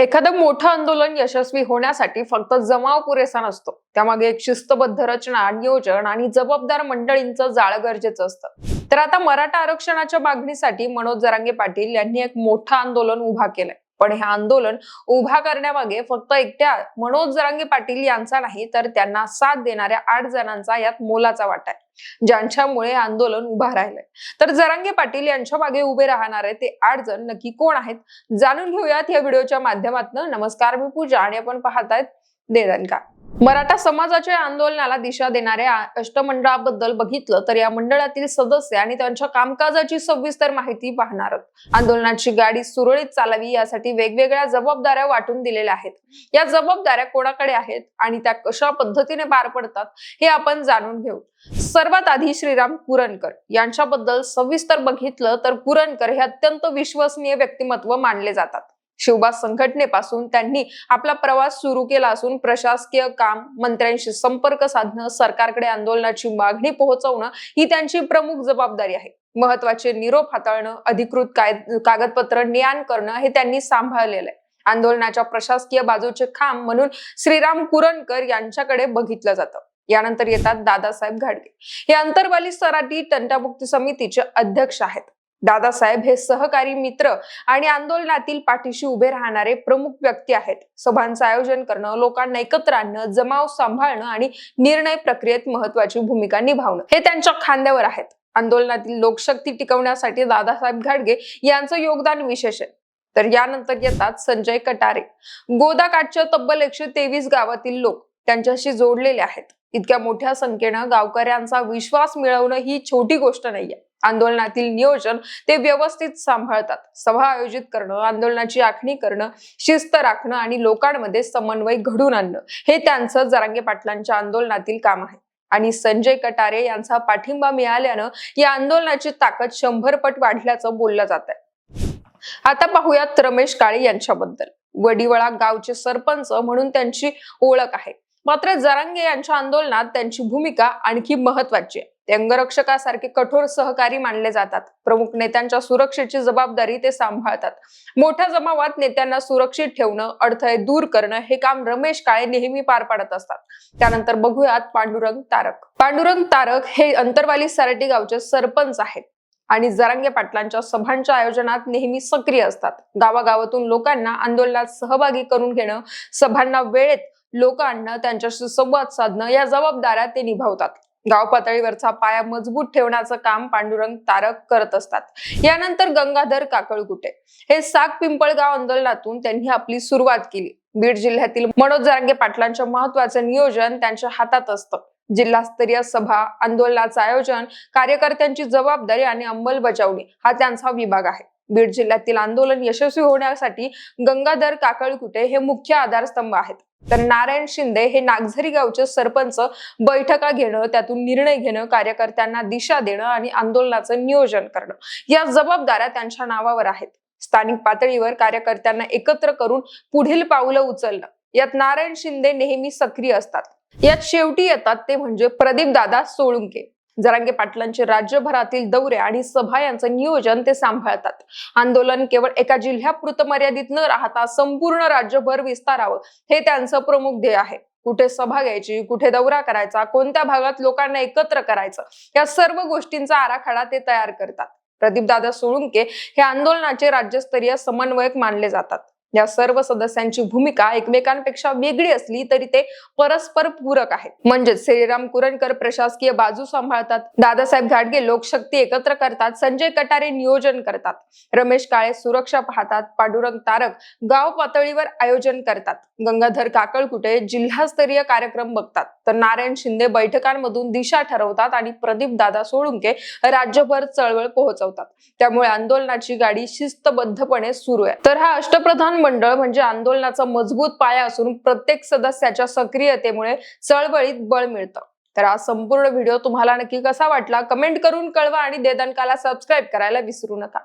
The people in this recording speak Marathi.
एखादं मोठं आंदोलन यशस्वी होण्यासाठी फक्त जमाव पुरेसा नसतो. त्यामागे एक शिस्तबद्ध रचना नियोजन आणि जबाबदार मंडळींचं जाळं गरजेचं असतं. तर आता मराठा आरक्षणाच्या मागणीसाठी मनोज जरांगे पाटील यांनी एक मोठं आंदोलन उभा केलंय. पण हे आंदोलन उभा करण्यामागे फक्त एकट्या मनोज जरांगे पाटील यांचा नाही तर त्यांना साथ देणाऱ्या आठ जणांचा यात मोलाचा वाटा आहे ज्यांच्यामुळे आंदोलन उभा राहिलंय. तर जरांगे पाटील यांच्या मागे उभे राहणारे ते आठ जण. नक्की कोण आहेत? जाणून घेऊयात या व्हिडिओच्या माध्यमातून. नमस्कार मी पूजा आणि आपण पाहतायत देदनकार मराठा समाजाच्या आंदोलनाला दिशा देणाऱ्या अष्टमंडळाबद्दल बघितलं तर या मंडळातील सदस्य आणि त्यांच्या कामकाजाची सविस्तर माहिती पाहणार आंदोलनाची गाडी सुरळीत चालावी यासाठी वेगवेगळ्या जबाबदाऱ्या वाटून दिलेल्या आहेत. या जबाबदाऱ्या कोणाकडे आहेत आणि त्या कशा पद्धतीने पार पडतात हे आपण जाणून घेऊ. सर्वात आधी श्रीराम पुरणकर यांच्याबद्दल सविस्तर बघितलं तर पुरणकर हे अत्यंत विश्वसनीय व्यक्तिमत्व मानले जातात. शिवबा संघटनेपासून त्यांनी आपला प्रवास सुरू केला असून प्रशासकीय काम मंत्र्यांशी संपर्क साधणं सरकारकडे आंदोलनाची मागणी पोहोचवणं ही त्यांची प्रमुख जबाबदारी आहे. महत्त्वाचे निरोप हाताळणं अधिकृत काय- कागदपत्र नियान करणं हे त्यांनी सांभाळलेलं आहे. आंदोलनाच्या प्रशासकीय बाजूचे खांब म्हणून श्रीराम कुरणकर यांच्याकडे बघितलं जातं. यानंतर येतात दादासाहेब घाडगे. हे अंतरवाली सराटी तंटामुक्ती समितीचे अध्यक्ष आहेत. दादासाहेब हे सहकारी मित्र आणि आंदोलनातील पाठीशी उभे राहणारे प्रमुख व्यक्ती आहेत. सभांचं आयोजन करणं लोकांना एकत्र आणणं जमाव सांभाळणं आणि निर्णय प्रक्रियेत महत्वाची भूमिका निभावणं हे त्यांच्या खांद्यावर आहेत. आंदोलनातील लोकशक्ती टिकवण्यासाठी दादासाहेब घाडगे यांचं योगदान विशेष आहे. तर यानंतर येतात संजय कटारे. गोदाकाठच्या तब्बल एकशे तेवीस गावातील लोक. त्यांच्याशी जोडलेले आहेत. इतक्या मोठ्या संख्येनं गावकऱ्यांचा विश्वास मिळवणं ही छोटी गोष्ट नाहीये. आंदोलनातील नियोजन ते व्यवस्थित सांभाळतात. सभा आयोजित करणं आंदोलनाची आखणी करणं शिस्त राखणं आणि लोकांमध्ये समन्वय घडून आणणं हे त्यांचं जरांगे पाटलांच्या आंदोलनातील काम आहे. आणि संजय कटारे यांचा पाठिंबा मिळाल्यानं या आंदोलनाची ताकद शंभर पट वाढल्याचं बोललं जात आहे आता पाहूयात रमेश काळे यांच्याबद्दल. वडिवळा गावचे सरपंच म्हणून त्यांची ओळख आहे. मात्र जरांगे यांच्या आंदोलनात त्यांची भूमिका आणखी महत्वाची आहे. ते अंगरक्षकासारखे कठोर सहकारी मानले जातात. प्रमुख नेत्यांच्या सुरक्षेची जबाबदारी ते सांभाळतात. मोठ्या जमावात नेत्यांना सुरक्षित ठेवणं अडथळे दूर करणं हे काम रमेश काळे नेहमी पार पाडत असतात. त्यानंतर बघूयात पांडुरंग तारक. पांडुरंग तारक हे अंतरवाली सराटी गावचे सरपंच आहेत आणि जरांगे पाटलांच्या सभांच्या आयोजनात नेहमी सक्रिय असतात. गावागावातून लोकांना आंदोलनात सहभागी करून घेणं सभांना वेळेत लोक आणणं त्यांच्याशी संवाद साधणं या जबाबदाऱ्या ते निभावतात. गाव पातळीवरचा पाया मजबूत ठेवण्याचं काम पांडुरंग तारक करत असतात. यानंतर गंगाधर काकळगुटे हे साग पिंपळगाव आंदोलनातून त्यांनी आपली सुरुवात केली. बीड जिल्ह्यातील मनोज जरांगे पाटलांच्या महत्वाचं नियोजन त्यांच्या हातात असतं. जिल्हास्तरीय सभा आंदोलनाचं आयोजन कार्यकर्त्यांची जबाबदारी आणि अंमलबजावणी हा त्यांचा विभाग आहे. बीड जिल्ह्यातील आंदोलन यशस्वी होण्यासाठी गंगाधर काकळकुटे हे मुख्य आधारस्तंभ आहेत. तर नारायण शिंदे हे नागझरी गावचे सरपंच बैठका घेणं त्यातून निर्णय घेणं कार्यकर्त्यांना दिशा देणं आणि आंदोलनाचं नियोजन करणं या जबाबदाऱ्या त्यांच्या नावावर आहेत. स्थानिक पातळीवर कार्यकर्त्यांना एकत्र करून पुढील पावलं उचलणं. यात नारायण शिंदे नेहमी सक्रिय असतात. यात शेवटी येतात ते म्हणजे प्रदीप दादा सोळुंके. जरांगे पाटलांचे राज्यभरातील दौरे आणि सभा यांचं नियोजन ते सांभाळतात. आंदोलन केवळ एका जिल्ह्यापुरतं मर्यादित न राहता संपूर्ण राज्यभर विस्तारावं हे त्यांचं प्रमुख ध्येय आहे. कुठे सभा घ्यायची कुठे दौरा करायचा कोणत्या भागात लोकांना एकत्र करायचं या सर्व गोष्टींचा आराखडा ते तयार करतात. प्रदीप दादा सोळुंके हे आंदोलनाचे राज्यस्तरीय समन्वयक मानले जातात. या सर्व सदस्यांची भूमिका एकमेकांपेक्षा वेगळी असली तरी ते परस्पर पूरक आहेत. म्हणजेच श्रीराम कुरणकर प्रशासकीय बाजू सांभाळतात. दादासाहेब घाटगे लोकशक्ती एकत्र करतात. संजय कटारे नियोजन करतात. रमेश काळे सुरक्षा पाहतात. पांडुरंग तारक गाव पातळीवर आयोजन करतात. गंगाधर काकळकुटे जिल्हास्तरीय कार्यक्रम बघतात. तर नारायण शिंदे बैठकांमधून दिशा ठरवतात आणि प्रदीप दादा सोळुंके राज्यभर चळवळ पोहोचवतात. त्यामुळे आंदोलनाची गाडी शिस्तबद्धपणे सुरू आहे. तर हा अष्टप्रधान मंडळ म्हणजे आंदोलनाचा मजबूत पाया असून प्रत्येक सदस्याच्या सक्रियतेमुळे चळवळीत बळ मिळतं. तर हा संपूर्ण व्हिडिओ तुम्हाला नक्की कसा वाटला? कमेंट करून कळवा आणि देदनकाला सबस्क्राईब करायला विसरू नका.